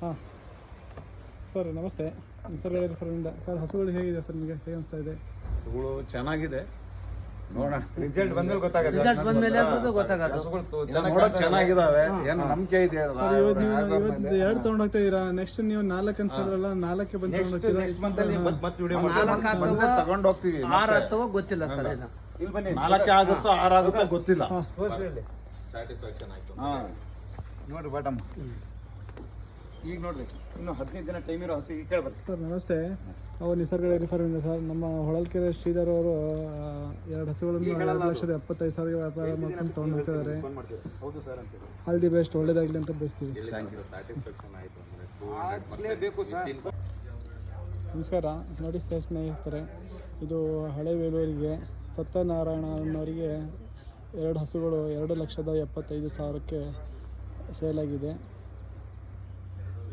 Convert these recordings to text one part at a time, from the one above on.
ಹಾಂ. ಸರ್ ನಮಸ್ತೆ. Sir ಫಾರ್ಮಿಂದ sir ಹಸುಗಳು ಹೇಗಿದೆ ಸರ್ ನಿಮಗೆ? ಹೇಗೆ ಅನಿಸ್ತಾ ಇದೆ? ಹಸುಗಳು ಚೆನ್ನಾಗಿದೆ. ನೋಡೋಣ. ರಿಸಲ್ಟ್ ಬಂದ್ಮೇಲೆ ಗೊತ್ತಾಗುತ್ತೆ. ರಿಸಲ್ಟ್ ಬಂದ್ಮೇಲೆ ಅದು ಗೊತ್ತಾಗದು ಹಸುಗಳು ತೋ- ಇನ್ನು ಚೆನ್ನಾಗಿದಾವೆ. ಏನು ನಂಬಿಕೆ ಇದೆ ಸರ್ ಇವತ್ತು ನೀವು ಇವತ್ತು ಎರಡು ತೊಗೊಂಡೋಗ್ತಾ ಇದ್ದೀರಾ ನೆಕ್ಸ್ಟ್ ನೀವು ನಾಲ್ಕು ಅನ್ಸಲ್ಲ ನಾಲ್ಕಕ್ಕೆ ಬಂದು ನೆಕ್ಸ್ಟ್ ಮಂತ್ ಅಲ್ಲಿ ಮತ್ತೆ ವಿಡಿಯೋ ನಾಲ್ಕು ತಗೊಂಡು ತಗೊಂಡ್ ಹೋಗ್ತೀವಿ ಆರು ಅಥವಾ ಗೊತ್ತಿಲ್ಲ ಸರ್ ಇದು. ಇಲ್ಲಿ ಬನ್ನಿ. ನಾಲ್ಕೇ ಆಗುತ್ತೋ ಆರು ಆಗುತ್ತೋ ಗೊತ್ತಿಲ್ಲ. ಸ್ಯಾಟಿಸ್ಫ್ಯಾಕ್ಷನ್ ಆಯ್ತು ಹಾ. ನೋಡ್ರಿ ಬಾಟಮ್ ಈಗ ನೋಡ್ರಿ ಇನ್ನು ಹದಿನೈದು ದಿನ ಟೈಮ್ ಇರೋ ಹಸಿ ಕೇಳ್ಬರ್ರಿ ಸರ್ ನಮಸ್ತೆ. ಅವ್ರು ನಿಸರ್ಗ ಡೈರಿ ಫಾರ್ಮಿಂದ ಸರ್ ನಮ್ಮ ಹೊಳಲ್ಕೆರೆ ಶ್ರೀಧರ್ ಅವರು ಎರಡು ಹಸುಗಳನ್ನು ಎರಡು ಲಕ್ಷದ ಎಪ್ಪತ್ತೈದು ಸಾವಿರ ವ್ಯಾಪಾರ ಮಾಡ್ಕೊಂಡು ತೊಗೊಂಡು ಹೋಗ್ತಿದ್ದಾರೆ ಹೌದು ಸರ್ ಅಂತ ಆಲ್ ದಿ ಬೆಸ್ಟ್ ಒಳ್ಳೇದಾಗಲಿ ಅಂತ ಬಯಸ್ತೀವಿ. ನಮಸ್ಕಾರ. ನೋಡಿ ಸರ್ ಸ್ನೇಹಿತರೆ ಇದು ಹಳೆ ಬೇಲೂರಿಗೆ ಸತ್ಯನಾರಾಯಣ ಅನ್ನೋರಿಗೆ ಎರಡು ಹಸುಗಳು ಎರಡು ಲಕ್ಷದ ಎಪ್ಪತ್ತೈದು ಸಾವಿರಕ್ಕೆ ಸೇಲ್ ಆಗಿದೆ.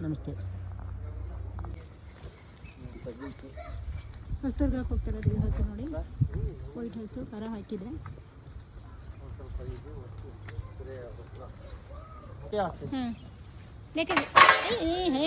ನಮಸ್ತೆ ಹೊಸದುರ್ಗಕ್ಕೆ ಹೋಗ್ತಿರೋದು ಈ ಹಸು ನೋಡಿ. ವೈಟ್ ಹಸು ಕರ ಹಾಕಿದೆ. ಹಾಂ ಲೇಕೆ ಏ ಹೇ